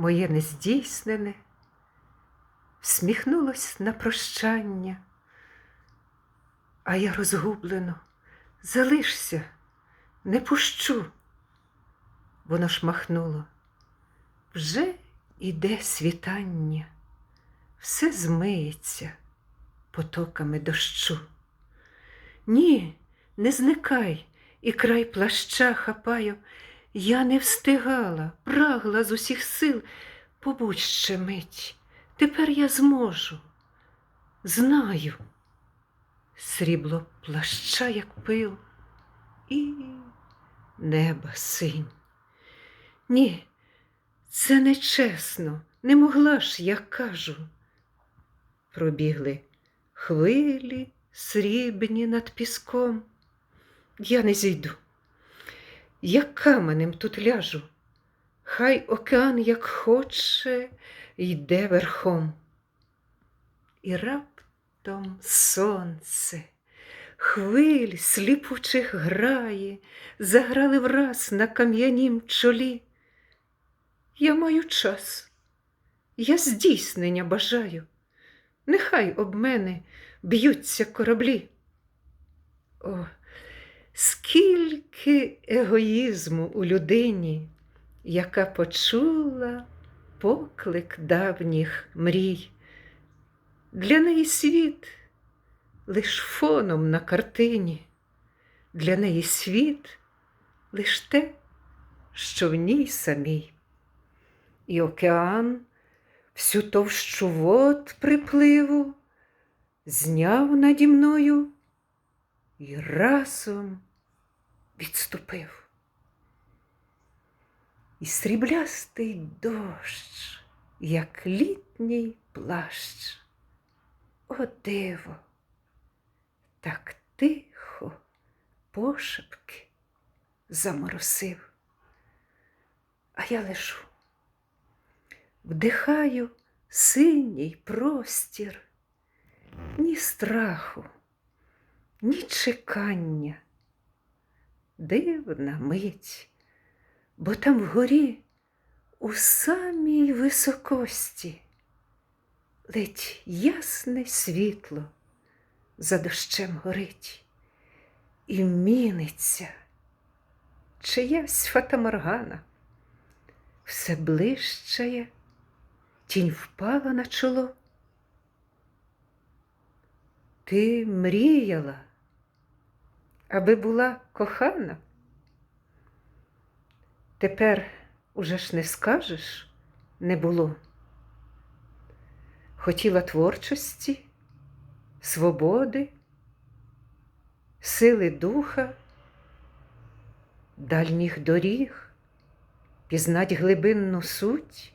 моє нездійснене, всміхнулось на прощання, а я розгублено, залишся, не пущу. Воно ж махнуло. Вже іде світання, все змиється потоками дощу. Ні, не зникай, і край плаща хапаю. Я не встигала, прагла з усіх сил, побудь ще мить. Тепер я зможу. Знаю. Срібло плаща, як пил, і неба синь. Ні, це нечесно, не могла ж, я кажу. Пробігли хвилі срібні над піском. Я не зійду. Я каменем тут ляжу, хай океан, як хоче, йде верхом. І раптом сонце, хвиль сліпучих грає, заграли враз на кам'янім чолі. Я маю час, я здійснення бажаю, нехай об мене б'ються кораблі. О, скільки егоїзму у людині, яка почула поклик давніх мрій. Для неї світ лиш фоном на картині, для неї світ лиш те, що в ній самій. І океан всю товщу вод припливу зняв наді мною і разом відступив. І сріблястий дощ, як літній плащ. О диво, так тихо пошепки заморосив. А я лежу, вдихаю синій простір, ні страху, ні чекання. Дивна мить, бо там вгорі у самій високості ледь ясне світло за дощем горить і міниться чиясь фатаморгана, все ближчає, тінь впала на чоло. Ти мріяла, аби була кохана. Тепер уже ж не скажеш не було. Хотіла творчості, свободи, сили духа, дальніх доріг, пізнать глибинну суть.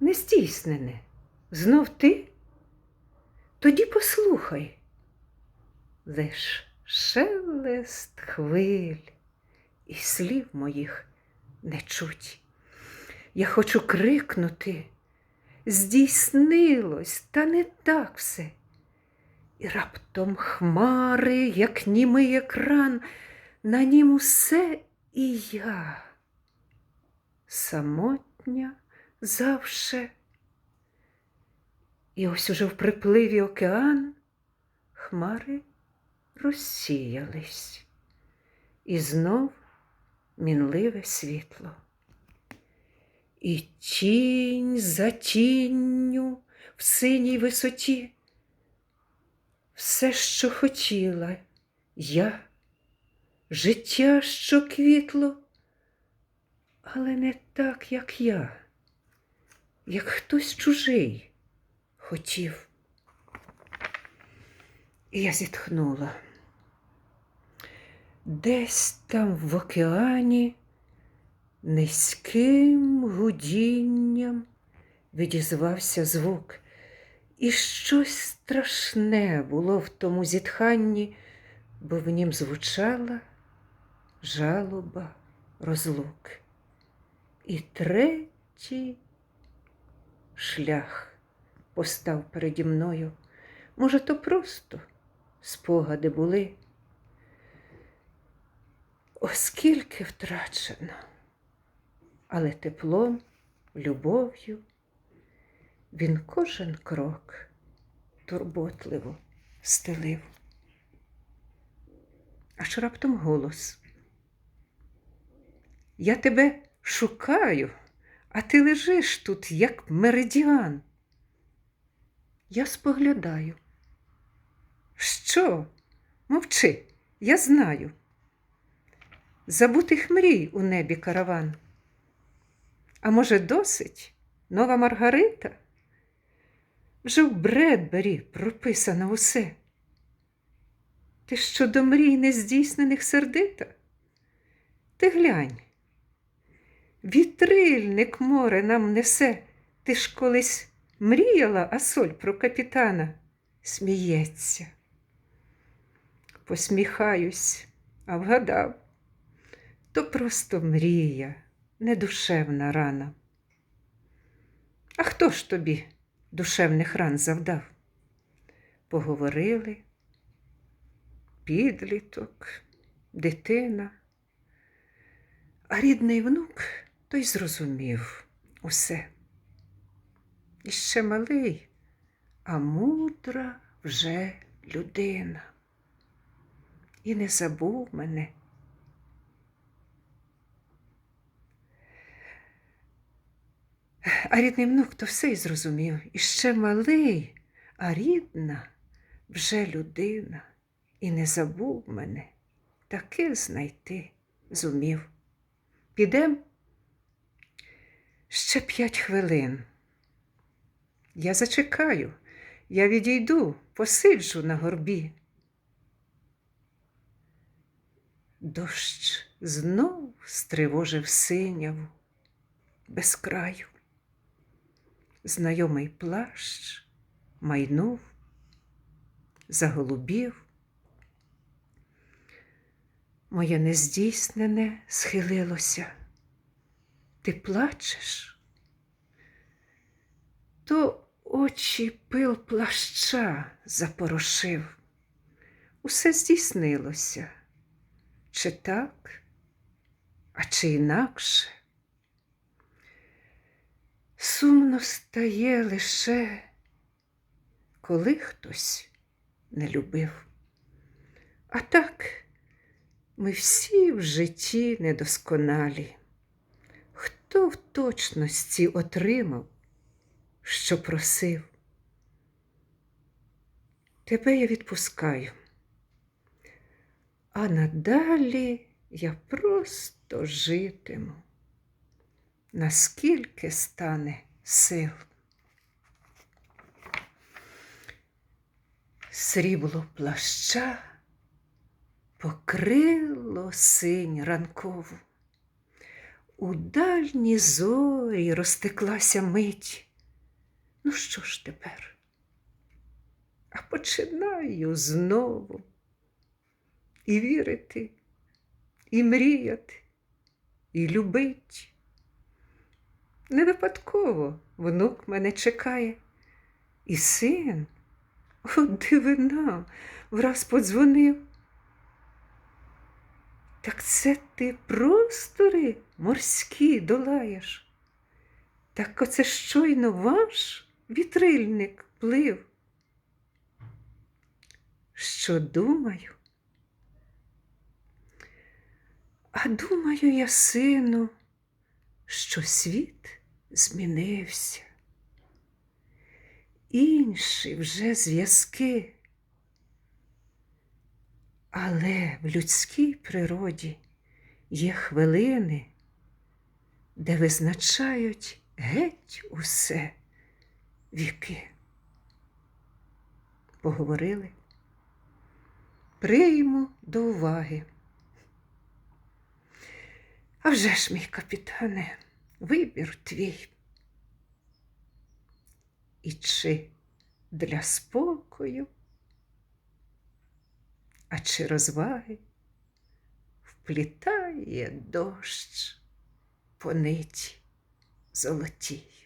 Нездійснене, знов ти? Тоді послухай, лиш шелест хвиль і слів моїх не чуть. Я хочу крикнути, здійснилось, та не так все. І раптом хмари, як німий екран, на нім усе і я, самотня завше. І ось уже в припливі океан хмари розсіялись, і знов мінливе світло. І тінь за тінню в синій висоті. Все, що хотіла я, життя, що квітло, але не так, як я, як хтось чужий хотів. І я зітхнула. Десь там в океані низьким гудінням відізвався звук, і щось страшне було в тому зітханні, бо в нім звучала жалоба розлук. І третій шлях постав переді мною. Може, то просто спогади були. Оскільки втрачено, але теплом любов'ю. Він кожен крок турботливо стелив. Аж раптом голос. Я тебе шукаю, а ти лежиш тут, як меридіан. Я споглядаю. Що? Мовчи, я знаю. Забутих мрій у небі караван. А може, досить нова Маргарита? Вже в Бредбері прописано усе. Ти що до мрій нездійснених сердита? Ти глянь. Вітрильник море нам несе. Ти ж колись мріяла, а соль про капітана сміється. Посміхаюсь, а вгадав, то просто мрія, не душевна рана. А хто ж тобі душевних ран завдав? Поговорили, підліток, дитина, а рідний внук той зрозумів усе. Іще малий, а мудра вже людина. І не забув мене. А рідний внук то все й зрозумів. Іще малий, а рідна вже людина. І не забув мене, таки знайти зумів. Підем ще п'ять хвилин. Я зачекаю, я відійду, посиджу на горбі. Дощ знов стривожив синяву без краю. Знайомий плащ майнув, заголубів. Моє нездійснене схилилося. Ти плачеш? То очі пил плаща запорошив. Усе здійснилося. Чи так, а чи інакше? Сумно стає лише, коли хтось не любив. А так ми всі в житті недосконалі. Хто в точності отримав, що просив? Тебе я відпускаю. А надалі я просто житиму, наскільки стане сил. Срібло плаща покрило синь ранкову. У дальні зорі розтеклася мить. Ну що ж тепер? А починаю знову і вірити, і мріяти, і любить. Не випадково внук мене чекає, і син, о, дивина, враз подзвонив. Так це ти простори морські долаєш. Так оце щойно ваш вітрильник плив. Що думаю? А думаю я, сину, що світ змінився. Інші вже зв'язки. Але в людській природі є хвилини, де визначають геть усе віки. Поговорили, прийму до уваги. А вже ж, мій капітане, вибір твій. І чи для спокою? а чи розваги вплітає дощ по ниті золотій.